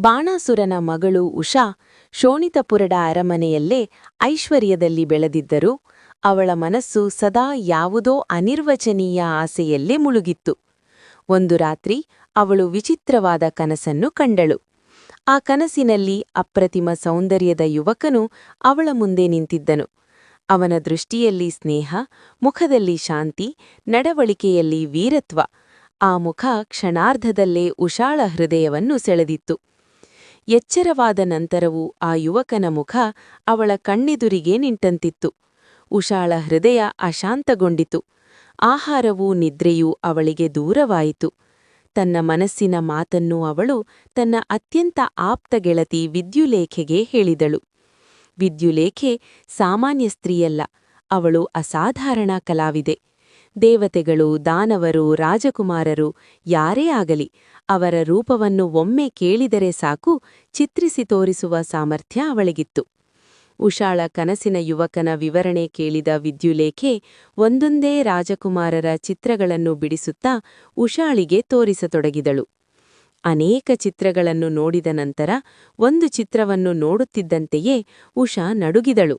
ಬಾಣಾಸುರನ ಮಗಳು ಉಷಾ ಶೋಣಿತಪುರದ ಅರಮನೆಯಲ್ಲೇ ಐಶ್ವರ್ಯದಲ್ಲಿ ಬೆಳೆದಿದ್ದರೂ. ಅವಳ ಮನಸ್ಸು ಸದಾ ಯಾವುದೋ ಅನಿರ್ವಚನೀಯ ಆಸೆಯಲ್ಲೇ ಮುಳುಗಿತ್ತು. ಒಂದು ರಾತ್ರಿ ಅವಳು ವಿಚಿತ್ರವಾದ ಕನಸನ್ನು ಕಂಡಳು. ಆ ಕನಸಿನಲ್ಲಿ ಅಪ್ರತಿಮ ಸೌಂದರ್ಯದ ಯುವಕನು ಅವಳ ಮುಂದೆ ನಿಂತಿದ್ದನು. ಅವನ ದೃಷ್ಟಿಯಲ್ಲಿ ಸ್ನೇಹ, ಮುಖದಲ್ಲಿ ಶಾಂತಿ, ನಡವಳಿಕೆಯಲ್ಲಿ ವೀರತ್ವ, ಆ ಮುಖ ಕ್ಷಣಾರ್ಧದಲ್ಲೇ ಉಷಾಳ ಹೃದಯವನ್ನು ಸೆಳೆದಿತ್ತು. ಎಚ್ಚರವಾದ ನಂತರವೂ ಆ ಯುವಕನ ಮುಖ ಅವಳ ಕಣ್ಣೆದುರಿಗೆ ನಿಂತಂತಿತ್ತು ಉಷಾಳ ಹೃದಯ ಅಶಾಂತಗೊಂಡಿತು. ಆಹಾರವೂ ನಿದ್ರೆಯೂ ಅವಳಿಗೆ ದೂರವಾಯಿತು. ತನ್ನ ಮನಸ್ಸಿನ ಮಾತನ್ನು ಅವಳು ತನ್ನ ಅತ್ಯಂತ ಆಪ್ತ ಗೆಳತಿ ವಿದ್ಯುಲೇಖೆಗೆ ಹೇಳಿದಳು. ವಿದ್ಯುಲೇಖೆ ಸಾಮಾನ್ಯ ಸ್ತ್ರೀಯಲ್ಲ, ಅವಳು ಅಸಾಧಾರಣ ಕಲಾವಿದೆ. ದೇವತೆಗಳು, ದಾನವರು, ರಾಜಕುಮಾರರು ಯಾರೇ ಆಗಲಿ, ಅವರ ರೂಪವನ್ನು ಒಮ್ಮೆ ಕೇಳಿದರೆ ಸಾಕು, ಚಿತ್ರಿಸಿ ತೋರಿಸುವ ಸಾಮರ್ಥ್ಯ ಅವಳಿಗಿತ್ತು. ಉಷಾಳ ಕನಸಿನ ಯುವಕನ ವಿವರಣೆ ಕೇಳಿದ ವಿದ್ಯುಲೇಖೆ ಒಂದೊಂದೇ ರಾಜಕುಮಾರರ ಚಿತ್ರಗಳನ್ನು ಬಿಡಿಸುತ್ತಾ ಉಷಾಳಿಗೆ ತೋರಿಸತೊಡಗಿದಳು. ಅನೇಕ ಚಿತ್ರಗಳನ್ನು ನೋಡಿದ ನಂತರ ಒಂದು ಚಿತ್ರವನ್ನು ನೋಡುತ್ತಿದ್ದಂತೆಯೇ ಉಷಾ ನಡುಗಿದಳು.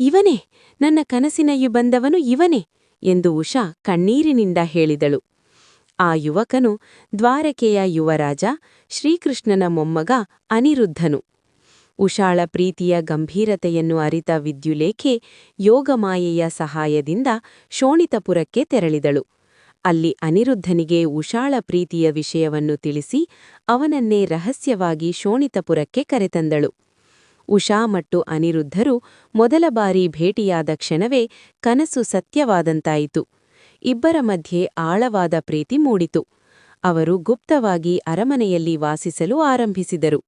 ಇವನೇ, ನನ್ನ ಕನಸಿನ ಬಂದವನು ಇವನೇ! ಎಂದು ಉಷಾ ಕಣ್ಣೀರಿನಿಂದ ಹೇಳಿದಳು. ಆ ಯುವಕನು ದ್ವಾರಕೆಯ ಯುವರಾಜ, ಶ್ರೀಕೃಷ್ಣನ ಮೊಮ್ಮಗ, ಅನಿರುದ್ಧನು. ಉಷಾಳ ಪ್ರೀತಿಯ ಗಂಭೀರತೆಯನ್ನು ಅರಿತ ವಿದ್ಯುಲೇಖೆ ಯೋಗಮಾಯೆಯ ಸಹಾಯದಿಂದ ಶೋಣಿತಪುರಕ್ಕೆ ತೆರಳಿದಳು. ಅಲ್ಲಿ ಅನಿರುದ್ಧನಿಗೆ ಉಷಾಳ ಪ್ರೀತಿಯ ವಿಷಯವನ್ನು ತಿಳಿಸಿ ಅವನನ್ನೇ ರಹಸ್ಯವಾಗಿ ಶೋಣಿತಪುರಕ್ಕೆ ಕರೆತಂದಳು. ಉಷಾ ಮತ್ತು ಅನಿರುದ್ಧರು ಮೊದಲ ಬಾರಿ ಭೇಟಿಯಾದ ಕ್ಷಣವೇ ಕನಸು ಸತ್ಯವಾದಂತಾಯಿತು. ಇಬ್ಬರ ಮಧ್ಯೆ ಆಳವಾದ ಪ್ರೀತಿ ಮೂಡಿತು. ಅವರು ಗುಪ್ತವಾಗಿ ಅರಮನೆಯಲ್ಲಿ ವಾಸಿಸಲು ಆರಂಭಿಸಿದರು.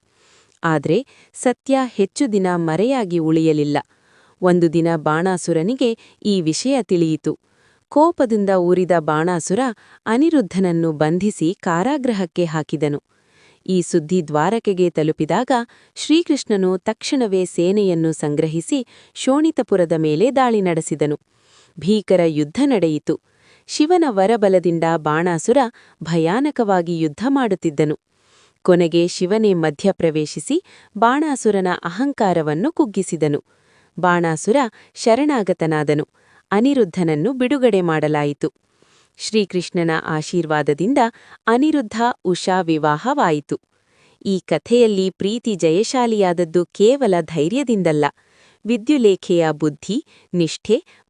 ಆದರೆ ಸತ್ಯ ಹೆಚ್ಚು ದಿನ ಮರೆಯಾಗಿ ಉಳಿಯಲಿಲ್ಲ. ಒಂದು ದಿನ ಬಾಣಾಸುರನಿಗೆ ಈ ವಿಷಯ ತಿಳಿಯಿತು. ಕೋಪದಿಂದ ಊರಿದ ಬಾಣಾಸುರ ಅನಿರುದ್ಧನನ್ನು ಬಂಧಿಸಿ ಕಾರಾಗೃಹಕ್ಕೆ ಹಾಕಿದನು. ಈ ಸುದ್ದಿ ದ್ವಾರಕೆಗೆ ತಲುಪಿದಾಗ ಶ್ರೀಕೃಷ್ಣನು ತಕ್ಷಣವೇ ಸೇನೆಯನ್ನು ಸಂಗ್ರಹಿಸಿ ಶೋಣಿತಪುರದ ಮೇಲೆ ದಾಳಿ ನಡೆಸಿದನು. ಭೀಕರ ಯುದ್ಧ ನಡೆಯಿತು. ಶಿವನ ವರಬಲದಿಂದ ಬಾಣಾಸುರ ಭಯಾನಕವಾಗಿ ಯುದ್ಧ ಮಾಡುತ್ತಿದ್ದನು. ಕೊನೆಗೆ ಶಿವನೇ ಮಧ್ಯಪ್ರವೇಶಿಸಿ ಬಾಣಾಸುರನ ಅಹಂಕಾರವನ್ನು ಕುಗ್ಗಿಸಿದನು. ಬಾಣಾಸುರ ಶರಣಾಗತನಾದನು. ಅನಿರುದ್ಧನನ್ನು ಬಿಡುಗಡೆ ಮಾಡಲಾಯಿತು. ಶ್ರೀಕೃಷ್ಣನ ಆಶೀರ್ವಾದದಿಂದ ಅನಿರುದ್ಧ ಉಷಾ ವಿವಾಹವಾಯಿತು. ಈ ಕಥೆಯಲ್ಲಿ ಪ್ರೀತಿ ಜಯಶಾಲಿಯಾದದ್ದು ಕೇವಲ ಧೈರ್ಯದಿಂದಲ್ಲ. ವಿದ್ಯುಲೇಖೆಯ ಬುದ್ಧಿ ನಿಷ್ಠೆ